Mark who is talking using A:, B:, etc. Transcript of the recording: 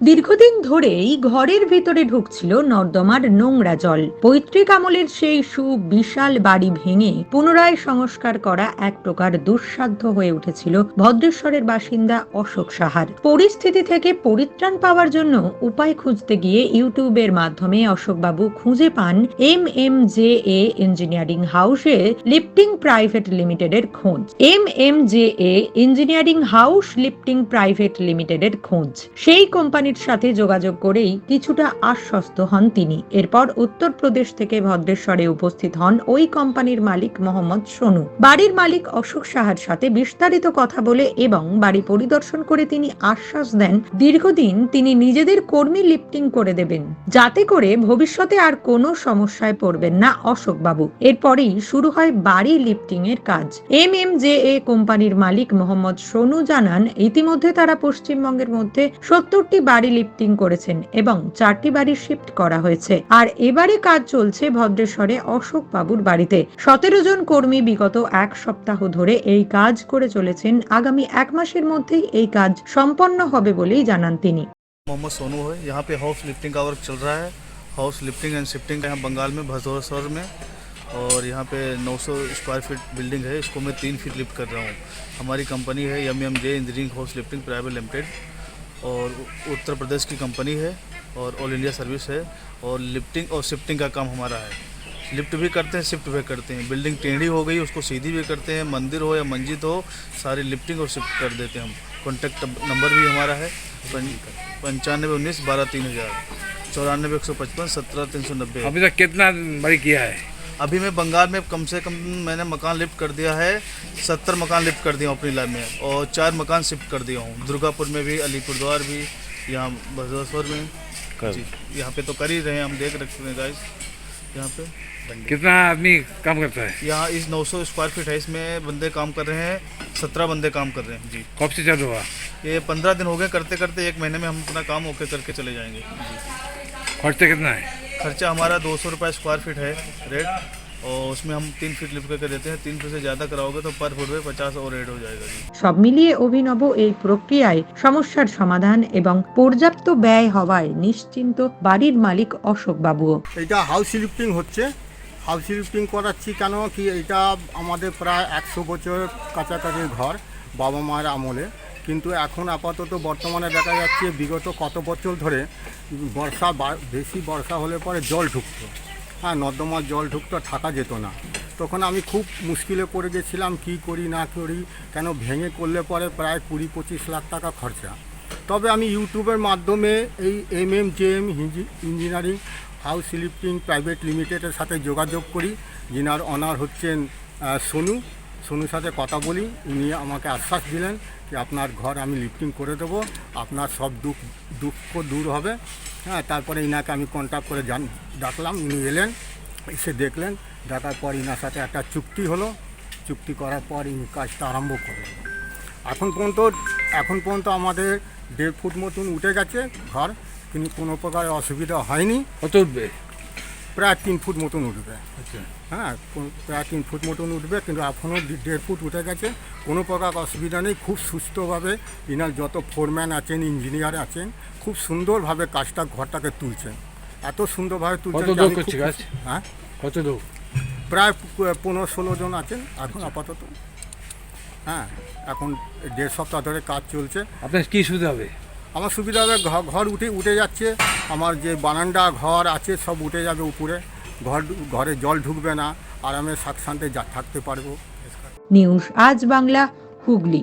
A: দীর্ঘদিন ধরেই ঘরের ভেতরে ঢুকছিল নর্দমার নোংরা জল। পৈতৃক আমলের সেই সুবিশাল বাড়ি ভেঙে পুনরায় সংস্কার করা এক প্রকার দুঃসাধ্য হয়ে উঠেছিল ভদ্রেশ্বরের বাসিন্দা অশোক সাহার। পরিস্থিতি থেকে পরিত্রাণ পাওয়ার জন্য উপায় খুঁজতে গিয়ে ইউটিউবের মাধ্যমে অশোকবাবু খুঁজে পান M M J A engineering হাউসে লিফটিং প্রাইভেট লিমিটেডের খোঁজ। M M J A engineering house lifting private লিমিটেডের খোঁজ। সেই কোম্পানির সাথে যোগাযোগ করেই কিছুটা আশ্বস্ত হন তিনি। এরপর উত্তরপ্রদেশ থেকে ভদ্রেশ্বরে উপস্থিত হন ওই কোম্পানির মালিক মোহাম্মদ সোনু। বাড়ির মালিক অশোক সাহার সাথে বিস্তারিত কথা বলে এবং বাড়ি পরিদর্শন করে তিনি আশ্বাস দেন, দীর্ঘদিন তিনি নিজেদের কর্মী লিফটিং করে দেবেন। যাতে করে ভবিষ্যতে আর কোনো সমস্যায় পড়বেন না অশোক বাবু এরপরেই শুরু হয় বাড়ি লিফটিং এর কাজ। এম এম জে এ কোম্পানির মালিক মোহাম্মদ সোনু জানান, ইতিমধ্যে তারা পশ্চিমবঙ্গের মধ্যে সত্তরটি বাড়ি লিফটিং করেছেন এবং চারটি বাড়ি শিফট করা হয়েছে আর এবারে কাজ চলছে ভদ্রেশ্বরে অশোক বাবুর বাড়িতে সতেরো জন কর্মী বিগত এক সপ্তাহ ধরে এই কাজ করে চলেছেন আগামী এক মাসের মধ্যেই এই কাজ সম্পন্ন হবে বলেই জানান তিনি
B: मोहम्मद सोनू है यहाँ पे हाउस लिफ्टिंग का वर्क चल रहा है हाउस लिफ्टिंग एंड शिफ्टिंग का यहाँ बंगाल में भदोसर में और यहाँ पे 900 स्क्वायर फीट बिल्डिंग है इसको मैं तीन फीट लिफ्ट कर रहा हूँ हमारी कंपनी है M M J engineering house lifting private limited और उत्तर प्रदेश की कंपनी है और ऑल इंडिया सर्विस है और लिफ्टिंग और शिफ्टिंग का काम हमारा है। लिफ्ट भी करते हैं, शिफ्ट भी करते हैं। बिल्डिंग टेढ़ी हो गई, उसको सीधी भी करते हैं, मंदिर हो या मस्जिद हो, सारी लिफ्टिंग और शिफ्ट कर देते हैं हम। कॉन्टैक्ट नंबर भी हमारा है पंचानवे उन्नीस बारह तीन हज़ार, चौरानवे एक सौ पचपन, सत्रह तीन सौ नब्बे।
C: अभी तक कितना बड़ी किया है?
B: अभी मैं बंगाल में कम से कम मैंने मकान लिफ्ट कर दिया है सत्तर मकान लिफ्ट कर दिया हूँ अपनी लाइफ में और चार मकान शिफ्ट कर दिया हूँ। दुर्गापुर में भी अलीपुरद्वार भी यहाँ भदोसर में। जी यहाँ पे तो कर ही रहे हैं हम देख रखे हैं गाइस यहाँ पे
C: कितना आदमी काम करता है?
B: यहाँ इस 900 स्क्वायर फीट है इसमें बंदे काम कर रहे हैं सत्रह बंदे काम कर रहे हैं जी।
C: कब से चालू हुआ?
B: ये पंद्रह दिन हो गए करते करते एक महीने में हम अपना काम ओके करके चले जाएँगे
C: खर्चा कितना है?
B: खर्चा हमारा दो सौ रुपये स्क्वायर फीट है रेट और उसमें हम तीन फीट लिफ्ट करके देते हैं तीन फीट से ज़्यादा कराओगे तो पर फुट पे पचास और रेट हो जाएगा जी
A: সব মিলিয়ে অভিনব এই প্রক্রিয়ায় সমস্যার সমাধান এবং পর্যাপ্ত ব্যয় হওয়ায় নিশ্চিন্ত বাড়ির মালিক অশোক বাবুও
D: এটা হাউস লিফটিং হচ্ছে হাউস লিফটিং করাচ্ছি কেন কি এটা আমাদের প্রায় একশো বছর কাছাকাছি ঘর বাবা মায়ের আমলে কিন্তু এখন আপাতত বর্তমানে দেখা যাচ্ছে বিগত কত বছর ধরে বর্ষা বেশি বর্ষা হলে পরে জল ঢুকতো। হ্যাঁ নর্দমার জল ঢুকতো থাকা যেত না। তখন আমি খুব মুশকিলে পড়ে গেছিলাম, কি করি, না করি, কেন ভেঙে করলে পরে প্রায় কুড়ি পঁচিশ লাখ টাকা খরচা। তবে আমি ইউটিউবের মাধ্যমে এই M M J M engineering, house lifting private লিমিটেডের সাথে যোগাযোগ করি। যিনার অনার হচ্ছেন সোনু। সোনুর সাথে কথা বলি উনি আমাকে আশ্বাস দিলেন যে আপনার ঘর আমি লিফটিং করে দেবো আপনার সব দুঃখ দুঃখ দূর হবে। হ্যাঁ তারপরে ইনাকে আমি কন্ট্যাক্ট করে জান ডাকলাম উনি এলেন এসে দেখলেন দেখার পর ইনার সাথে একটা চুক্তি হলো। চুক্তি করার পর ইনি কাজটা আরম্ভ করলেন। এখন পর্যন্ত এখন পর্যন্ত আমাদের দেড় ফুট মতন উঠে গেছে ঘর কিন্তু কোনো প্রকার অসুবিধা হয়নি।
C: কত উঠবে?
D: প্রায় তিন ফুট মতন উঠবে।
C: আচ্ছা।
D: হ্যাঁ প্রায় তিন ফুট মতন উঠবে কিন্তু এখনও দেড় ফুট উঠে গেছে। কোনো প্রকার অসুবিধা নেই খুব সুস্থভাবে ইনার যত ফোরম্যান আছেন ইঞ্জিনিয়ার আছেন খুব সুন্দরভাবে কাজটা ঘরটাকে তুলছেন। এত সুন্দরভাবে তুলছেন। হ্যাঁ?
C: কত লোক
D: প্রায় পনেরো ষোলো জন আছেন এখন আপাতত। হ্যাঁ এখন দেড় সপ্তাহ ধরে কাজ চলছে।
C: আপনার কি সুবিধা হবে?
D: আমার সুবিধা হবে ঘর উঠে উঠে যাচ্ছে। আমার যে বারান্দা ঘর আছে সব উঠে যাবে উপরে। ঘর ঘরে জল ঢুকবে না আরামে সাকশান্তে যা থাকতে পারব।
A: নিউজ আজ বাংলা হুগলি।